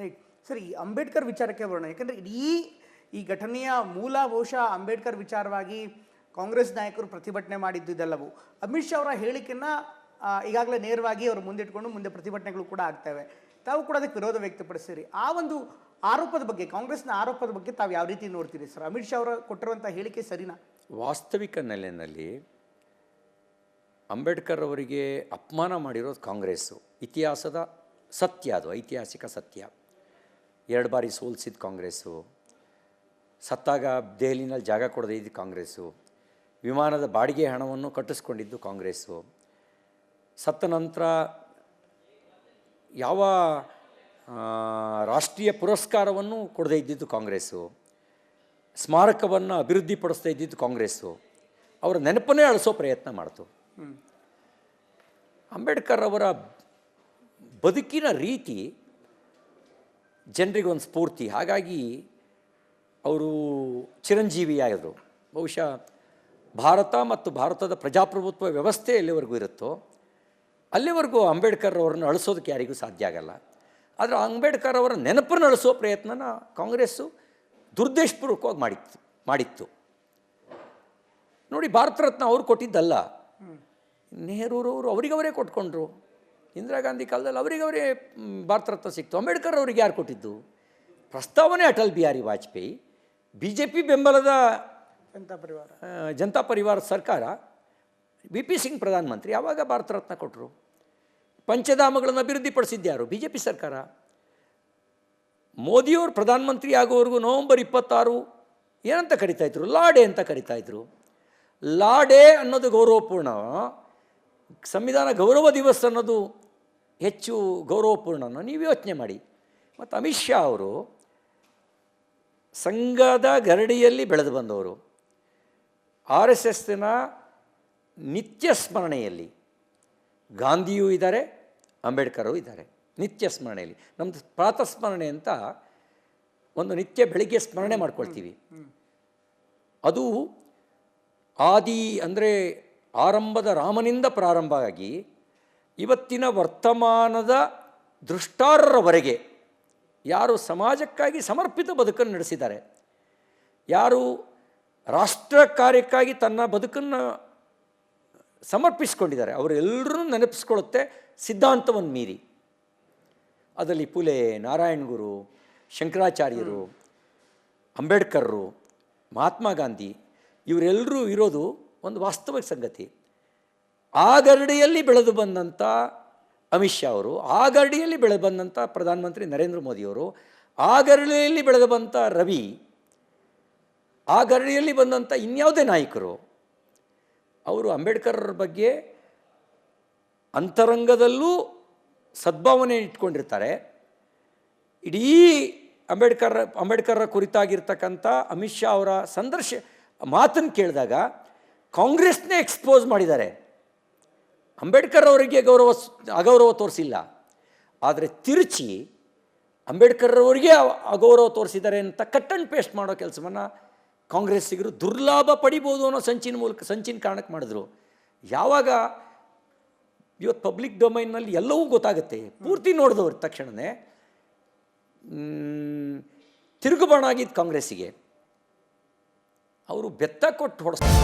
Right ಸರಿ, ಈ ಅಂಬೇಡ್ಕರ್ ವಿಚಾರಕ್ಕೆ ಬರೋಣ. ಯಾಕಂದರೆ ಇಡೀ ಈ ಘಟನೆಯ ಮೂಲ ಬಹುಶಃ ಅಂಬೇಡ್ಕರ್ ವಿಚಾರವಾಗಿ ಕಾಂಗ್ರೆಸ್ ನಾಯಕರು ಪ್ರತಿಭಟನೆ ಮಾಡಿದ್ದು ಇದೆಲ್ಲವೂ. ಅಮಿತ್ ಶಾ ಅವರ ಹೇಳಿಕೆನ ಈಗಾಗಲೇ ನೇರವಾಗಿ ಅವರು ಮುಂದಿಟ್ಕೊಂಡು ಮುಂದೆ ಪ್ರತಿಭಟನೆಗಳು ಕೂಡ ಆಗ್ತವೆ. ತಾವು ಕೂಡ ಅದಕ್ಕೆ ವಿರೋಧ ವ್ಯಕ್ತಪಡಿಸಿರಿ ಆ ಒಂದು ಆರೋಪದ ಬಗ್ಗೆ, ಕಾಂಗ್ರೆಸ್ನ ಆರೋಪದ ಬಗ್ಗೆ ತಾವು ಯಾವ ರೀತಿ ನೋಡ್ತೀರಿ ಸರ್? ಅಮಿತ್ ಶಾ ಅವರ ಕೊಟ್ಟಿರುವಂಥ ಹೇಳಿಕೆ ಸರಿನಾ? ವಾಸ್ತವಿಕ ನೆಲೆಯಲ್ಲಿ ಅಂಬೇಡ್ಕರ್ ಅವರಿಗೆ ಅಪಮಾನ ಮಾಡಿರೋದು ಕಾಂಗ್ರೆಸ್ಸು. ಇತಿಹಾಸದ ಸತ್ಯ ಅದು, ಐತಿಹಾಸಿಕ ಸತ್ಯ. ಎರಡು ಬಾರಿ ಸೋಲಿಸಿದ ಕಾಂಗ್ರೆಸ್ಸು. ಸತ್ತಾಗ ದೆಹಲಿನಲ್ಲಿ ಜಾಗ ಕೊಡದೇ ಇದ್ದು ಕಾಂಗ್ರೆಸ್ಸು. ವಿಮಾನದ ಬಾಡಿಗೆ ಹಣವನ್ನು ಕಟ್ಟಿಸ್ಕೊಂಡಿದ್ದು ಕಾಂಗ್ರೆಸ್ಸು. ಸತ್ತ ನಂತರ ಯಾವ ರಾಷ್ಟ್ರೀಯ ಪುರಸ್ಕಾರವನ್ನು ಕೊಡದೇ ಇದ್ದಿದ್ದು ಕಾಂಗ್ರೆಸ್ಸು. ಸ್ಮಾರಕವನ್ನು ಅಭಿವೃದ್ಧಿಪಡಿಸ್ತಾ ಇದ್ದಿದ್ದು ಕಾಂಗ್ರೆಸ್ಸು. ಅವರ ನೆನಪನ್ನೇ ಅಳಿಸೋ ಪ್ರಯತ್ನ ಮಾಡ್ತು. ಅಂಬೇಡ್ಕರ್ ಅವರ ಬದುಕಿನ ರೀತಿ ಜನರಿಗೊಂದು ಸ್ಫೂರ್ತಿ. ಹಾಗಾಗಿ ಅವರು ಚಿರಂಜೀವಿಯಾದರು. ಬಹುಶಃ ಭಾರತ ಮತ್ತು ಭಾರತದ ಪ್ರಜಾಪ್ರಭುತ್ವ ವ್ಯವಸ್ಥೆ ಎಲ್ಲಿವರೆಗೂ ಇರುತ್ತೋ ಅಲ್ಲಿವರೆಗೂ ಅಂಬೇಡ್ಕರ್ ಅವರನ್ನು ಅಳಿಸೋದಕ್ಕೆ ಯಾರಿಗೂ ಸಾಧ್ಯ ಆಗಲ್ಲ. ಆದರೆ ಅಂಬೇಡ್ಕರ್ ಅವರ ನೆನಪನ್ನು ಅಳಿಸೋ ಪ್ರಯತ್ನನ ಕಾಂಗ್ರೆಸ್ಸು ದುರ್ದೇಶಪೂರ್ವಕವಾಗಿ ಮಾಡಿತ್ತು ಮಾಡಿತ್ತು. ನೋಡಿ ಭಾರತ ರತ್ನ ಅವ್ರು ಕೊಟ್ಟಿದ್ದಲ್ಲ. ನೆಹರೂರವರು ಅವರಿಗವರೇ ಕೊಟ್ಕೊಂಡ್ರು. ಇಂದಿರಾ ಗಾಂಧಿ ಕಾಲದಲ್ಲಿ ಅವರಿಗೆ ಅವರೇ ಭಾರತ ರತ್ನ ಸಿಕ್ತು. ಅಂಬೇಡ್ಕರ್ ಅವರಿಗೆ ಯಾರು ಕೊಟ್ಟಿದ್ದು? ಪ್ರಸ್ತಾವನೆ Atal Bihari Vajpayee. B J P ಬೆಂಬಲದ ಜನತಾ ಪರಿವಾರ. ಜನತಾ ಪರಿವಾರ ಸರ್ಕಾರ. ವಿ ಪಿ ಸಿಂಗ್ ಪ್ರಧಾನಮಂತ್ರಿ ಯಾವಾಗ ಭಾರತ ರತ್ನ ಕೊಟ್ಟರು ಪಂಚಧಾಮಗಳನ್ನು ಅಭಿವೃದ್ಧಿಪಡಿಸಿದ್ದ್ಯಾರು ಬಿ ಜೆ ಪಿ ಸರ್ಕಾರ. ಮೋದಿಯವರು ಪ್ರಧಾನಮಂತ್ರಿ ಆಗೋವರೆಗೂ ನವೆಂಬರ್ ಇಪ್ಪತ್ತಾರು ಏನಂತ ಕರಿತಾಯಿದ್ರು ಲಾಡೆ ಅಂತ ಕರಿತಾ ಇದ್ರು. ಲಾಡೆ ಅನ್ನೋದು ಗೌರವಪೂರ್ಣ. ಸಂವಿಧಾನ ಗೌರವ ದಿವಸ ಅನ್ನೋದು ಹೆಚ್ಚು ಗೌರವಪೂರ್ಣನೋ ನೀವು ಯೋಚನೆ ಮಾಡಿ. ಮತ್ತು ಅಮಿತ್ ಶಾ ಅವರು ಸಂಘದ ಗರಡಿಯಲ್ಲಿ ಬೆಳೆದು ಬಂದವರು. ಆರ್ ಎಸ್ ಎಸ್ನ ನಿತ್ಯ ಸ್ಮರಣೆಯಲ್ಲಿ ಗಾಂಧಿಯೂ ಇದ್ದಾರೆ, ಅಂಬೇಡ್ಕರೂ ಇದ್ದಾರೆ. ನಿತ್ಯ ಸ್ಮರಣೆಯಲ್ಲಿ. ನಮ್ಮದು ಪ್ರಾತಃ ಸ್ಮರಣೆ ಅಂತ ಒಂದು ನಿತ್ಯ ಬೆಳಿಗ್ಗೆ ಸ್ಮರಣೆ ಮಾಡ್ಕೊಳ್ತೀವಿ. ಅದು ಆದಿ ಅಂದರೆ ಆರಂಭದ ರಾಮನಿಂದ ಪ್ರಾರಂಭ ಆಗಿ ಇವತ್ತಿನ ವರ್ತಮಾನದ ದೃಷ್ಟಾರರವರೆಗೆ ಯಾರು ಸಮಾಜಕ್ಕಾಗಿ ಸಮರ್ಪಿತ ಬದುಕನ್ನು ನಡೆಸಿದ್ದಾರೆ, ಯಾರು ರಾಷ್ಟ್ರ ಕಾರ್ಯಕ್ಕಾಗಿ ತನ್ನ ಬದುಕನ್ನು ಸಮರ್ಪಿಸಿಕೊಂಡಿದ್ದಾರೆ ಅವರೆಲ್ಲರೂ ನೆನಪಿಸ್ಕೊಳ್ಳುತ್ತೆ ಸಿದ್ಧಾಂತವನ್ನು ಮೀರಿ. ಅದರಲ್ಲಿ ಪುಲೆ, ನಾರಾಯಣ್ ಗುರು, ಶಂಕರಾಚಾರ್ಯರು, ಅಂಬೇಡ್ಕರ್ರು, ಮಹಾತ್ಮ ಗಾಂಧಿ, ಇವರೆಲ್ಲರೂ ಇರೋದು ಒಂದು ವಾಸ್ತವಿಕ ಸಂಗತಿ. ಆ ಗರಡಿಯಲ್ಲಿ ಬೆಳೆದು ಬಂದಂಥ ಅಮಿತ್ ಶಾ ಅವರು ಆ ಗರಡಿಯಲ್ಲಿ ಬೆಳೆದು ಬಂದಂಥ ಪ್ರಧಾನಮಂತ್ರಿ ನರೇಂದ್ರ ಮೋದಿಯವರು ಆ ಗರಡಿಯಲ್ಲಿ ಬೆಳೆದು ಬಂಥ ರವಿ ಆ ಗರಡಿಯಲ್ಲಿ ಬಂದಂಥ ಇನ್ಯಾವುದೇ ನಾಯಕರು, ಅವರು ಅಂಬೇಡ್ಕರ್ ಬಗ್ಗೆ ಅಂತರಂಗದಲ್ಲೂ ಸದ್ಭಾವನೆ ಇಟ್ಕೊಂಡಿರ್ತಾರೆ. ಇಡೀ ಅಂಬೇಡ್ಕರ್, ಅಂಬೇಡ್ಕರ್ರ ಕುರಿತಾಗಿರ್ತಕ್ಕಂಥ ಅಮಿತ್ ಶಾ ಅವರ ಸಂದರ್ಶ, ಮಾತನ್ನು ಕೇಳಿದಾಗ ಕಾಂಗ್ರೆಸ್ನೇ ಎಕ್ಸ್ಪೋಸ್ ಮಾಡಿದ್ದಾರೆ. ಅಂಬೇಡ್ಕರ್ ಅವರಿಗೆ ಗೌರವ ಅಗೌರವ ತೋರಿಸಿಲ್ಲ. ಆದರೆ ತಿರುಚಿ ಅಂಬೇಡ್ಕರ್ ಅವರಿಗೆ ಅಗೌರವ ತೋರಿಸಿದ್ದಾರೆ ಅಂತ ಕಟ್ ಆ್ಯಂಡ್ ಪೇಸ್ಟ್ ಮಾಡೋ ಕೆಲಸವನ್ನು ಕಾಂಗ್ರೆಸ್ಸಿಗರು ದುರ್ಲಾಭ ಪಡಿಬೋದು ಅನ್ನೋ ಸಂಚಿನ ಮೂಲಕ, ಸಂಚಿನ ಕಾರಣಕ್ಕೆ ಮಾಡಿದ್ರು. ಯಾವಾಗ ಇವತ್ತು ಪಬ್ಲಿಕ್ ಡೊಮೈನಲ್ಲಿ ಎಲ್ಲವೂ ಗೊತ್ತಾಗುತ್ತೆ. ಪೂರ್ತಿ ನೋಡಿದವ್ರು ತಕ್ಷಣವೇ ತಿರುಗುಬಾಣ ಆಗಿದ್ದು ಕಾಂಗ್ರೆಸ್ಸಿಗೆ. ಅವರು ಬೆತ್ತ ಕೊಟ್ಟು ಹೊಡೆಸ್ತಾರೆ.